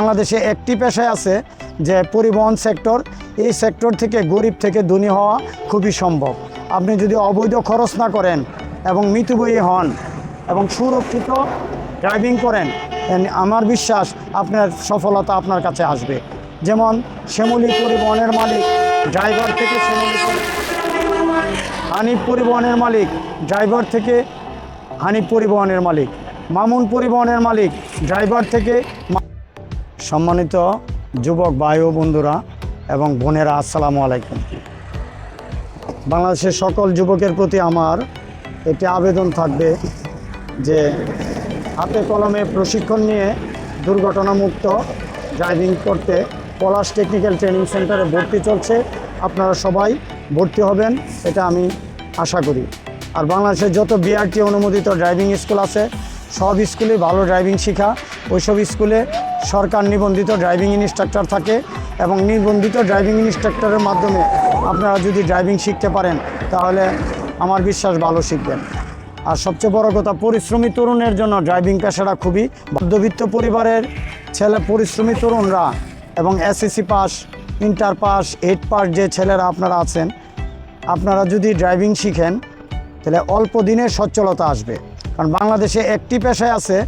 বাংলাদেশে একটি পেশায় আছে যে পরিবহন সেক্টর। এই সেক্টর থেকে গরিব থেকে ধনী হওয়া খুবই সম্ভব। আপনি যদি অবৈধ খরচ না করেন এবং মৃত্যুবয়ী হন এবং সুরক্ষিত ড্রাইভিং করেন আমার বিশ্বাস আপনার সফলতা আপনার কাছে আসবে। যেমন শ্যামলী পরিবহনের মালিক ড্রাইভার থেকে হানিফ পরিবহনের মালিক ড্রাইভার থেকে হানিফ পরিবহনের মালিক, মামুন পরিবহনের মালিক ড্রাইভার থেকে সম্মানিত যুবক ভাই ও বন্ধুরা এবং বোনেরা, আসসালামু আলাইকুম। বাংলাদেশের সকল যুবকের প্রতি আমার একটি আবেদন থাকবে যে হাতে কলমে প্রশিক্ষণ নিয়ে দুর্ঘটনামুক্ত ড্রাইভিং করতে পলাশ টেকনিক্যাল ট্রেনিং সেন্টারে ভর্তি চলছে। আপনারা সবাই ভর্তি হবেন, এটা আমি আশা করি। আর বাংলাদেশের যত বিআরটি অনুমোদিত ড্রাইভিং স্কুল আছে, সব স্কুলে ভালো ড্রাইভিং শেখা। ওইসব স্কুলে সরকার নিবন্ধিত ড্রাইভিং ইনস্ট্রাক্টর থাকে এবং নিবন্ধিত ড্রাইভিং ইনস্ট্রাক্টরের মাধ্যমে আপনারা যদি ড্রাইভিং শিখতে পারেন, তাহলে আমার বিশ্বাস ভালো শিখবেন। আর সবচেয়ে বড় কথা, পরিশ্রমী তরুণের জন্য ড্রাইভিং পেশাটা খুবই মধ্যবিত্ত পরিবারের ছেলে, পরিশ্রমী তরুণরা এবং SSC pass inter pass eight pass যে ছেলেরা আপনারা আছেন, আপনারা যদি ড্রাইভিং শিখেন, তাহলে অল্প দিনে সচ্ছলতা আসবে। কারণ বাংলাদেশে একটি পেশায় আছে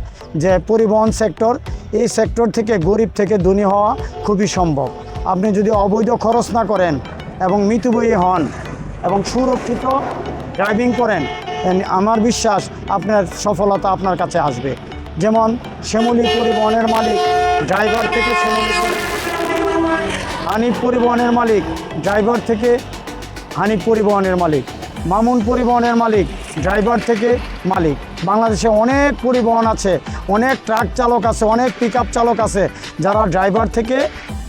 যে পরিবহন সেক্টর। এই সেক্টর থেকে গরিব থেকে ধনী হওয়া খুবই সম্ভব। আপনি যদি অবৈধ খরচ না করেন এবং মৃত্যুবয়ী হন এবং সুরক্ষিত ড্রাইভিং করেন আমার বিশ্বাস আপনার সফলতা আপনার কাছে আসবে। যেমন শ্যামলী পরিবহনের মালিক ড্রাইভার থেকে হানিফ পরিবহনের মালিক ড্রাইভার থেকে হানিফ পরিবহনের মালিক। মামুন পরিবহনের মালিক, ড্রাইভার থেকে মালিক। বাংলাদেশে অনেক পরিবহন আছে, অনেক ট্রাক চালক আছে, অনেক পিক চালক আছে, যারা ড্রাইভার থেকে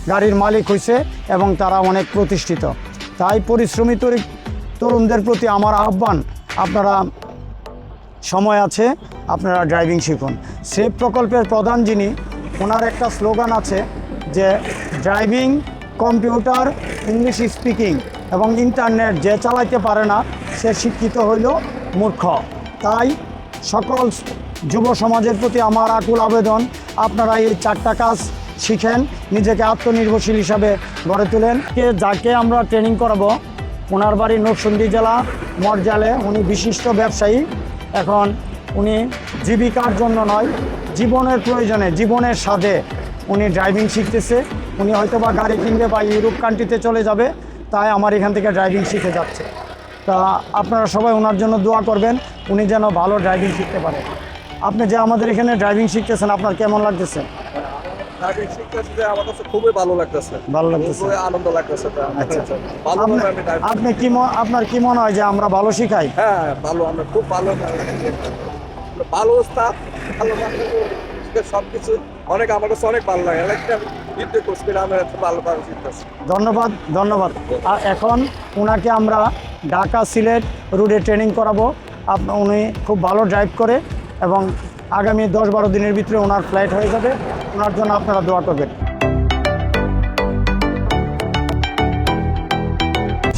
গাড়ির মালিক হয়েছে এবং তারা অনেক প্রতিষ্ঠিত। তাই পরিশ্রমী তরি- তরুণদের প্রতি আমার আহ্বান, আপনারা সময় আছে, আপনারা ড্রাইভিং শিখুন। সেফ প্রকল্পের প্রধান যিনি, ওনার একটা স্লোগান আছে যে, ড্রাইভিং কম্পিউটার, ইংলিশ স্পিকিং এবং ইন্টারনেট যে চালাইতে পারে না সে শিক্ষিত হইল মূর্খ। তাই সকল যুব সমাজের প্রতি আমার আকুল আবেদন, আপনারা এই চারটা কাজ শিখেন, নিজেকে আত্মনির্ভরশীল হিসাবে গড়ে তোলেন। কে যাকে আমরা ট্রেনিং করাবো, ওনার বাড়ি নরসিংদী জেলা মরজালে উনি বিশিষ্ট ব্যবসায়ী। এখন উনি জীবিকার জন্য নয়, জীবনের প্রয়োজনে, জীবনের স্বাদে উনি ড্রাইভিং শিখতেছে। উনি হয়তো বা গাড়ি কিনবে বা ইউরোপ কান্ট্রিতে চলে যাবে, তাই আমার এখান থেকে ড্রাইভিং শিখে যাচ্ছে। তা আপনারা সবাই ওনার জন্য দোয়া করবেন উনি যেন ভালো ড্রাইভিং শিখতে পারে। আপনি যে আমাদের এখানে ড্রাইভিং শিখতেছেন আপনার কেমন লাগতেছে? ড্রাইভিং শিখতেছি যে আমার কাছে খুবই ভালো লাগতেছে। ভালো লাগতেছে। আনন্দ লাগতেছে আচ্ছা ভালো আপনি- কি আপনার কি মনে হয় যে আমরা ভালো শিখাই? হ্যাঁ ভালো আমরা খুব ভালো ভালো স্টাফ ভালো সব কিছু অনেক আমার কাছে অনেক ভালো লাগে। ধন্যবাদ ধন্যবাদ। এখন ওনাকে আমরা ঢাকা সিলেট রুটে ট্রেনিং করাবো। উনি খুব ভালো ড্রাইভ করে এবং আগামী দশ বারো দিনের ভিতরে ওনার ফ্লাইট হয়ে যাবে। ওনার জন্য আপনারা দোয়া করবেন।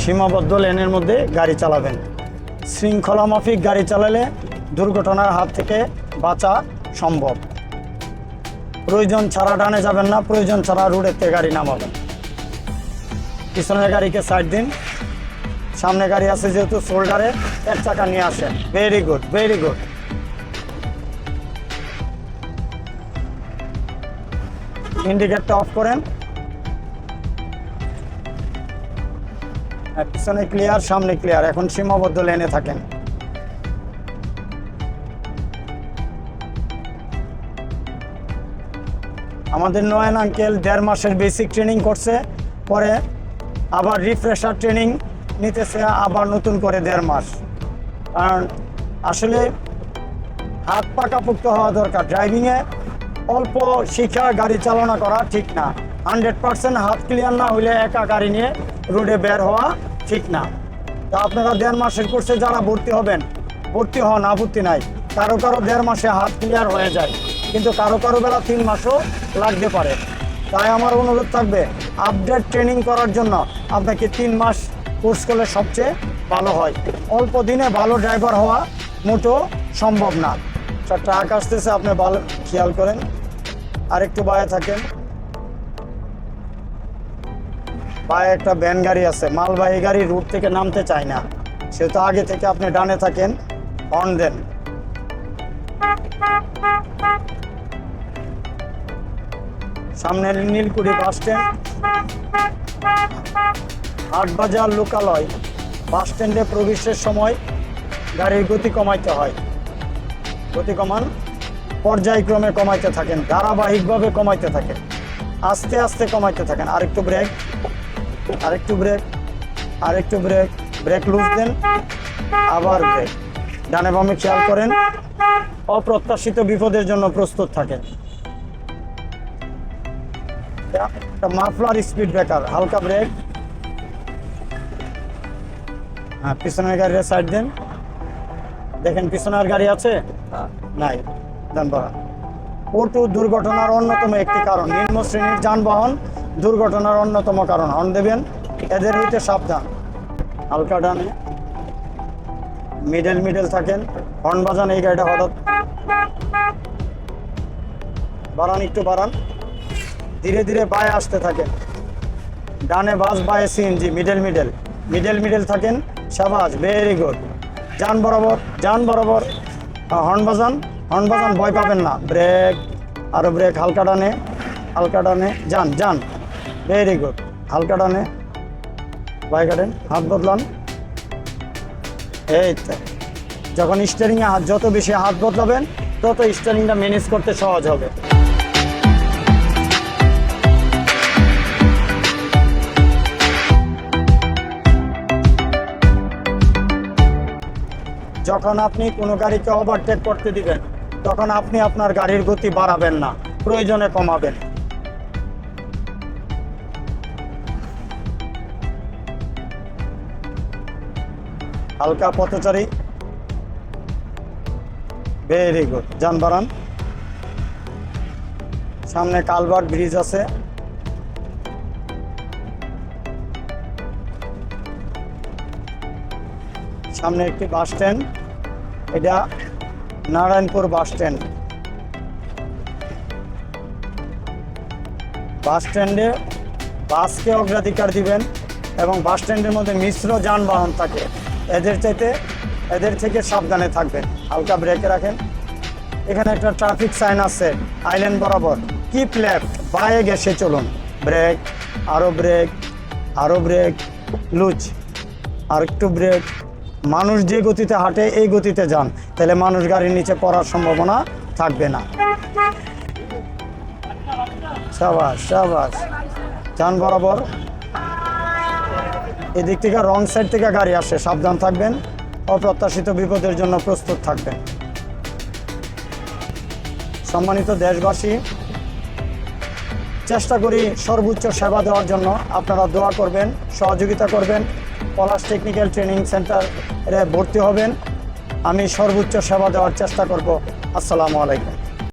সীমাবদ্ধ লেনের মধ্যে গাড়ি চালাবেন। শৃঙ্খলা মাফিক গাড়ি চালালে দুর্ঘটনার হাত থেকে বাঁচা সম্ভব। প্রয়োজন ছাড়া ডানে যাবেন না, প্রয়োজন ছাড়া রোডের গাড়ি নামাবেন। পিছনের গাড়িকে সাইড দিন। সামনে গাড়ি আছে যেহেতু শোল্ডারে এক চাকা নিয়ে আসেন ভেরি গুড ভেরি গুড ইন্ডিকেটটা অফ করেন। পিছনে ক্লিয়ার সামনে ক্লিয়ার এখন সীমাবদ্ধ লেনে থাকেন। আমাদের নয়ন আঙ্কেল দেড় মাসের বেসিক ট্রেনিং করছে। পরে আবার রিফ্রেশার ট্রেনিং নিতেছে আবার নতুন করে দেড় মাস। কারণ আসলে হাত পাকাপুক্ত হওয়া দরকার। ড্রাইভিংয়ে অল্প শিক্ষা গাড়ি চালনা করা ঠিক না। হান্ড্রেড পার্সেন্ট হাত ক্লিয়ার না হলে একা গাড়ি নিয়ে রোডে বের হওয়া ঠিক না। তা আপনারা দেড় মাসের কোর্সে যারা ভর্তি হবেন, ভর্তি হন, আপত্তি নাই। কারও কারও দেড় মাসে হাত ক্লিয়ার হয়ে যায়। কিন্তু কারও কারও বেলা তিন মাসও লাগতে পারে। তাই আমার অনুরোধ থাকবে আপডেট ট্রেনিং করার জন্য আপনাকে তিন মাস কোর্স করলে সবচেয়ে ভালো হয়। অল্প দিনে ভালো ড্রাইভার হওয়া মোটেও সম্ভব না। ট্রাক আসতেছে, আপনি ভালো খেয়াল করেন। আর একটু বায়ে থাকেন। পায়ে একটা ভ্যান গাড়ি আছে। মালবাহী গাড়ি রুট থেকে নামতে চায় না। সে তো আগে থেকে আপনি ডানে থাকেন অন দেন। সামনে নীলকুড়ি বাস স্ট্যান্ড হাটবাজার লোকালয় বাস স্ট্যান্ডে প্রবেশের সময় গাড়ির গতি কমাইতে হয়। গতি কমান পর্যায়ক্রমে কমাইতে থাকেন, ধারাবাহিকভাবে কমাইতে থাকেন, আস্তে আস্তে কমাইতে থাকেন। আরেকটু ব্রেক আরেকটু ব্রেক আরেকটু ব্রেক ব্রেক লুজ দেন, আবার ব্রেক ডানে বামে খেয়াল করেন, অপ্রত্যাশিত বিপদের জন্য প্রস্তুত থাকেন। মাফলার স্পিড ব্রেকার হালকা ব্রেক হ্যাঁ পিছনের গাড়ির সাইড দেন। দেখেন পিছনের গাড়ি আছে? নাই দেন বাড়ান পটু দুর্ঘটনার অন্যতম একটি কারণ। নিম্ন শ্রেণির যানবাহন দুর্ঘটনার অন্যতম কারণ। হর্ন দেবেন এদের হইতে সাবধান। হালকা ডানে মিডল মিডল থাকেন। হর্ন বাজান এই গাড়িটা হঠাৎ বাড়ান একটু বাড়ান। ধীরে ধীরে বায়ে আসতে থাকেন। ডানে বাস বায়ে CNG middle middle middle middle থাকেন। সাবাস ভেরি গুড যান বরাবর যান বরাবর। হর্ন বাজান হর্ন বাজান, ভয় পাবেন না। ব্রেক আরও ব্রেক হালকা ডানে হালকা ডানে যান যান ভেরি গুড হালকা ডানে ভয় কাটেন, হাত বদলান। এই তো। যখন স্টিয়ারিংয়ে হাত, যত বেশি হাত বদলাবেন, তত স্টিয়ারিংটা ম্যানেজ করতে সহজ হবে। যখন আপনি কোনো গাড়িকে ওভারটেক করতে দিবেন, তখন আপনি আপনার গাড়ির গতি বাড়াবেন না, প্রয়োজনে কমাবেন। হালকা পথচারী। ভেরি গুড যান সামনে কালভার্ট ব্রিজ আছে। সামনে একটি বাস স্ট্যান্ড। এটা নারায়ণপুর বাস স্ট্যান্ড। বাস স্ট্যান্ডে বাসকে অগ্রাধিকার দিবেন এবং বাস স্ট্যান্ডের মধ্যে মিশ্র যানবাহন থাকে। এদের চাইতে, এদের থেকে সাবধানে থাকবেন। হালকা ব্রেকে রাখেন। এখানে একটা ট্রাফিক সাইন আছে আইল্যান্ড বরাবর। কিপ লেফট, বায়ে গেছে চলুন। ব্রেক আরও ব্রেক আরও ব্রেক, লুজ। আর একটু ব্রেক মানুষ যে গতিতে হাঁটে, এই গতিতে যান। তাহলে মানুষ গাড়ির নিচে পড়ার সম্ভাবনা থাকবে না। সাবাস সাবাস। যান বরাবর। এদিক থেকে রং সাইড থেকে গাড়ি আসে, সাবধান থাকবেন। অপ্রত্যাশিত বিপদের জন্য প্রস্তুত থাকবেন। সম্মানিত দেশবাসী, চেষ্টা করি সর্বোচ্চ সেবা দেওয়ার জন্য আপনারা দোয়া করবেন, সহযোগিতা করবেন। পলাশ টেকনিক্যাল ট্রেনিং সেন্টারে ভর্তি হবেন। আমি সর্বোচ্চ সেবা দেওয়ার চেষ্টা করব। আসসালামু আলাইকুম।